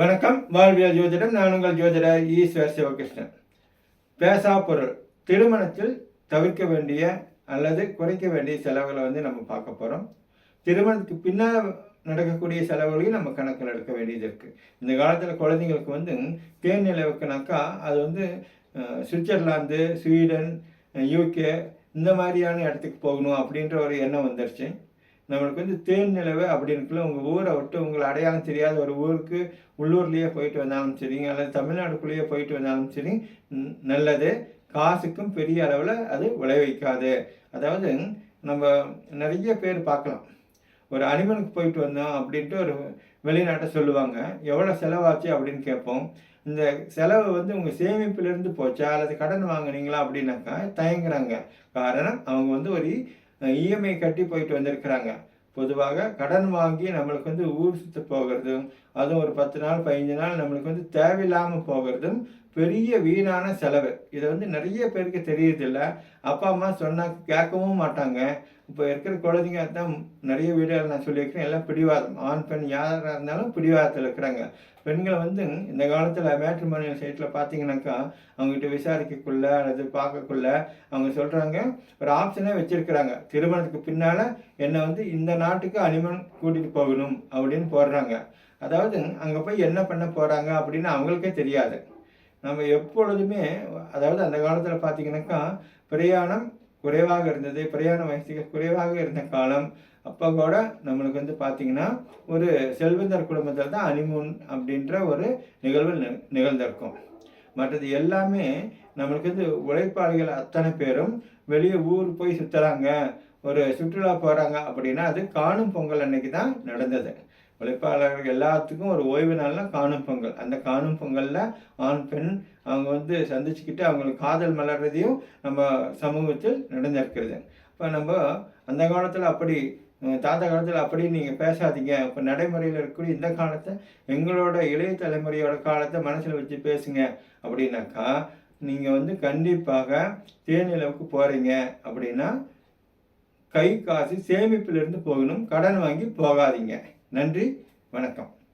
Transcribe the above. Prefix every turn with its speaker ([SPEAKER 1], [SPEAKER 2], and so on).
[SPEAKER 1] வணக்கம். வாழ்வியல் ஜோதிடம் நான் உங்கள் ஈஸ்வர் சிவகிருஷ்ணன். பேசா பொருள் திருமணத்தில் தவிர்க்க வேண்டிய அல்லது குறைக்க வேண்டிய செலவுகளை வந்து நம்ம பார்க்க போகிறோம் திருமணத்துக்கு பின்னால் நடக்கக்கூடிய செலவுகளையும் நம்ம கணக்கில் எடுக்க வேண்டியது இருக்குது இந்த காலத்தில் குழந்தைங்களுக்கு வந்து தேன் நிலவுக்குனாக்கா அது வந்து சுவிட்சர்லாந்து ஸ்வீடன் யூகே இந்த மாதிரியான இடத்துக்கு போகணும் அப்படின்ற ஒரு எண்ணம் வந்துருச்சு. நம்மளுக்கு வந்து தேன் நிலவு அப்படின்னுக்குள்ள உங்கள் ஊரை விட்டு உங்களை அடையாளம் தெரியாத ஒரு ஊருக்கு உள்ளூர்லேயே போயிட்டு வந்தாலும் சரிங்க அல்லது தமிழ்நாடுக்குள்ளேயே போயிட்டு வந்தாலும் சரி நல்லது. காசுக்கும் பெரிய அளவில் அது விளைவிக்காது அதாவது நம்ம நிறைய பேர் பார்க்கலாம். ஒரு அனிமனுக்கு போயிட்டு வந்தோம் அப்படின்ட்டு ஒரு வெளிநாட்டை சொல்லுவாங்க. எவ்வளோ செலவாச்சு அப்படின்னு கேட்போம். இந்த செலவு வந்து உங்கள் சேமிப்பிலிருந்து போச்சா அல்லது கடன் வாங்குனீங்களா அப்படின்னாக்கா தயங்குறாங்க. காரணம் அவங்க வந்து ஒரு இஎம்ஐ கட்டி போயிட்டு வந்திருக்கிறாங்க. பொதுவாக கடன் வாங்கி நம்மளுக்கு வந்து ஊர் சுற்ற போகிறதும் அதுவும் ஒரு பத்து நாள் பதினஞ்சு நாள் நம்மளுக்கு வந்து தேவையில்லாமல் போகிறதும் பெரிய வீணான செலவு. இதை வந்து நிறைய பேருக்கு தெரியறதில்ல. அப்பா அம்மா சொன்னால் கேட்கவும் மாட்டாங்க. இப்போ இருக்கிற குழந்தைங்க தான் நிறைய வீடுகள் நான் சொல்லியிருக்கிறேன். எல்லாம் பிடிவாதம். ஆண் பெண் யாராக இருந்தாலும் பிடிவாதத்தில் இருக்கிறாங்க. பெண்களை வந்து இந்த காலத்தில் மேட்ரிமோனியல் சைட்டில் பார்த்தீங்கன்னாக்கா அவங்ககிட்ட விசாரிக்கக்குள்ள அல்லது பார்க்கக்குள்ள அவங்க சொல்கிறாங்க ஒரு ஆப்ஷனே வச்சுருக்கிறாங்க. திருமணத்துக்கு பின்னால் என்னை வந்து இந்த நாட்டுக்கு அனிமன் கூட்டிகிட்டு போகணும் அப்படின்னு போடுறாங்க. அதாவது அங்கே போய் என்ன பண்ண போகிறாங்க அப்படின்னு அவங்களுக்கே தெரியாது. நம்ம எப்பொழுதுமே அதாவது அந்த காலத்தில் பார்த்தீங்கன்னாக்கா பிரயாணம் குறைவாக இருந்தது. பிரயாண வயசுகள் குறைவாக இருந்த காலம். அப்போ கூட நம்மளுக்கு வந்து பார்த்திங்கன்னா ஒரு செல்வந்தர் குடும்பத்தில் தான் அனிமூன் அப்படின்ற ஒரு நிகழ்வு நிகழ்ந்திருக்கும். மற்றது எல்லாமே நம்மளுக்கு வந்து உழைப்பாளிகள் அத்தனை பேரும் வெளியே ஊர் போய் சுற்றுறாங்க ஒரு சுற்றுலா போகிறாங்க அப்படின்னா அது காணும் பொங்கல் அன்னைக்கு தான் நடந்தது. உழைப்பாளர்கள் எல்லாத்துக்கும் ஒரு ஓய்வு நாளில் காணும் பொங்கல். அந்த காணும் பொங்கலில் ஆண் பெண் அவங்க வந்து சந்திச்சுக்கிட்டு அவங்களுக்கு காதல் மலர்றதையும் நம்ம சமூகத்தில் நடந்திருக்கிறது. இப்போ நம்ம அந்த காலத்தில் அப்படி தாத்தா காலத்தில் அப்படி நீங்கள் பேசாதீங்க. இப்போ நடைமுறையில் இருக்கக்கூடிய இந்த காலத்தை எங்களோட இளைய தலைமுறையோட காலத்தை மனசில் வச்சு பேசுங்க. அப்படின்னாக்கா நீங்கள் வந்து கண்டிப்பாக தேனிலவுக்கு போகிறீங்க அப்படின்னா கை காசு சேமிப்பிலிருந்து போகணும். கடன் வாங்கி போகாதீங்க. நன்றி வணக்கம்.